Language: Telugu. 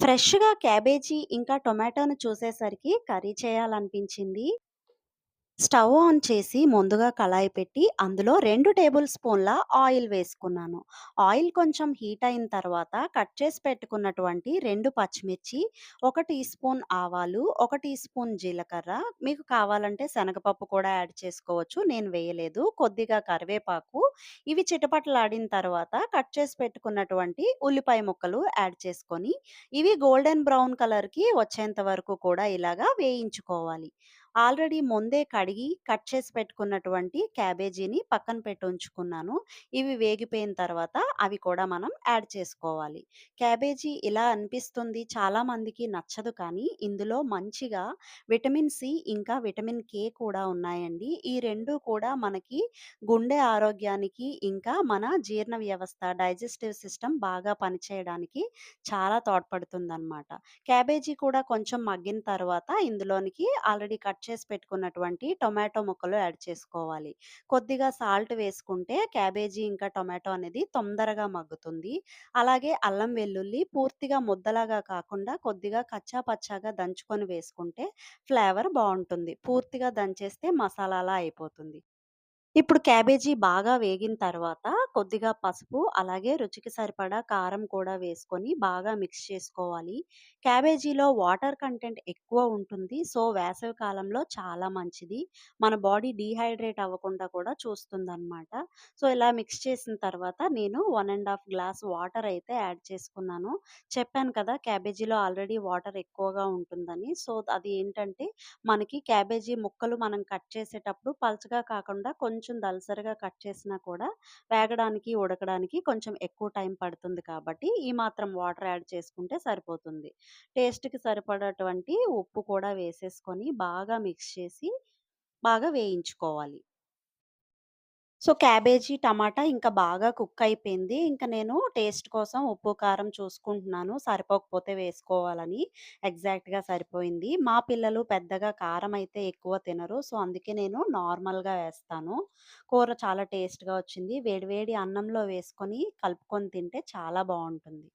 ఫ్రెష్‌గా క్యాబేజీ ఇంకా టొమాటోను చూసేసరికి కర్రీ చేయాలనిపించింది. స్టవ్ ఆన్ చేసి ముందుగా కళాయి పెట్టి అందులో రెండు టేబుల్ స్పూన్ల ఆయిల్ వేసుకున్నాను. ఆయిల్ కొంచెం హీట్ అయిన తర్వాత కట్ చేసి పెట్టుకున్నటువంటి రెండు పచ్చిమిర్చి, ఒక టీ స్పూన్ ఆవాలు, ఒక టీ స్పూన్ జీలకర్ర, మీకు కావాలంటే శనగపప్పు కూడా యాడ్ చేసుకోవచ్చు. నేను వేయలేదు. కొద్దిగా కరివేపాకు, ఇవి చిటపటలాడిన తర్వాత కట్ చేసి పెట్టుకున్నటువంటి ఉల్లిపాయ ముక్కలు యాడ్ చేసుకొని, ఇవి గోల్డెన్ బ్రౌన్ కలర్‌కి వచ్చేంత వరకు కూడా ఇలాగా వేయించుకోవాలి. ఆల్రెడీ ముందే కడిగి కట్ చేసి పెట్టుకున్నటువంటి క్యాబేజీని పక్కన పెట్టి ఉంచుకున్నాను. ఇవి వేగిపోయిన తర్వాత అవి కూడా మనం యాడ్ చేసుకోవాలి. క్యాబేజీ ఇలా అనిపిస్తుంది చాలామందికి నచ్చదు కానీ ఇందులో మంచిగా విటమిన్ సి ఇంకా విటమిన్ కే కూడా ఉన్నాయండి. ఈ రెండు కూడా మనకి గుండె ఆరోగ్యానికి ఇంకా మన జీర్ణ వ్యవస్థ డైజెస్టివ్ సిస్టమ్ బాగా పనిచేయడానికి చాలా తోడ్పడుతుందనమాట. క్యాబేజీ కూడా కొంచెం మగ్గిన తర్వాత ఇందులోనికి ఆల్రెడీ కట్ చేసి పెట్టుకున్నటువంటి టొమాటో ముక్కలు యాడ్ చేసుకోవాలి. కొద్దిగా సాల్ట్ వేసుకుంటే క్యాబేజీ ఇంకా టొమాటో అనేది తొందరగా మగ్గుతుంది. అలాగే అల్లం వెల్లుల్లి పూర్తిగా ముద్దలాగా కాకుండా కొద్దిగా కచ్చా పచ్చాగా దంచుకొని వేసుకుంటే ఫ్లేవర్ బాగుంటుంది పూర్తిగా దంచేస్తే మసాలాలా అయిపోతుంది. ఇప్పుడు క్యాబేజీ బాగా వేగిన తర్వాత కొద్దిగా పసుపు, అలాగే రుచికి సరిపడా కారం కూడా వేసుకొని బాగా మిక్స్ చేసుకోవాలి. క్యాబేజీలో వాటర్ కంటెంట్ ఎక్కువ ఉంటుంది. సో, వేసవి కాలంలో చాలా మంచిది. మన బాడీ డీహైడ్రేట్ అవ్వకుండా కూడా చూస్తుందన్నమాట సో, ఇలా మిక్స్ చేసిన తర్వాత నేను one and half glass water అయితే యాడ్ చేసుకున్నాను. చెప్పాను కదా! క్యాబేజీలో ఆల్రెడీ వాటర్ ఎక్కువగా ఉంటుందని. సో, అది ఏంటంటే మనకి క్యాబేజీ ముక్కలు మనం కట్ చేసేటప్పుడు పలచగా కాకుండా కొంచెం కొంచెం దలసరిగా కట్ చేసినా కూడా వేగడానికి, ఉడకడానికి కొంచెం ఎక్కువ టైం పడుతుంది కాబట్టి ఈ మాత్రం వాటర్ యాడ్ చేసుకుంటే సరిపోతుంది. టేస్ట్‌కి సరిపడేటువంటి ఉప్పు కూడా వేసేసుకొని బాగా మిక్స్ చేసి బాగా వేయించుకోవాలి. సో, క్యాబేజీ, టమాటా ఇంకా బాగా కుక్ అయిపోయింది. ఇంక నేను టేస్ట్ కోసం ఉప్పు, కారం చూసుకుంటున్నాను. సరిపోకపోతే వేసుకోవాలని. ఎగ్జాక్ట్‌గా సరిపోయింది. మా పిల్లలు పెద్దగా కారం అయితే ఎక్కువ తినరు. సో, అందుకే నేను నార్మల్‌గా వేస్తాను. కూర చాలా టేస్ట్‌గా వచ్చింది. వేడి వేడి అన్నంలో వేసుకొని కలుపుకొని తింటే చాలా బావుంటుంది.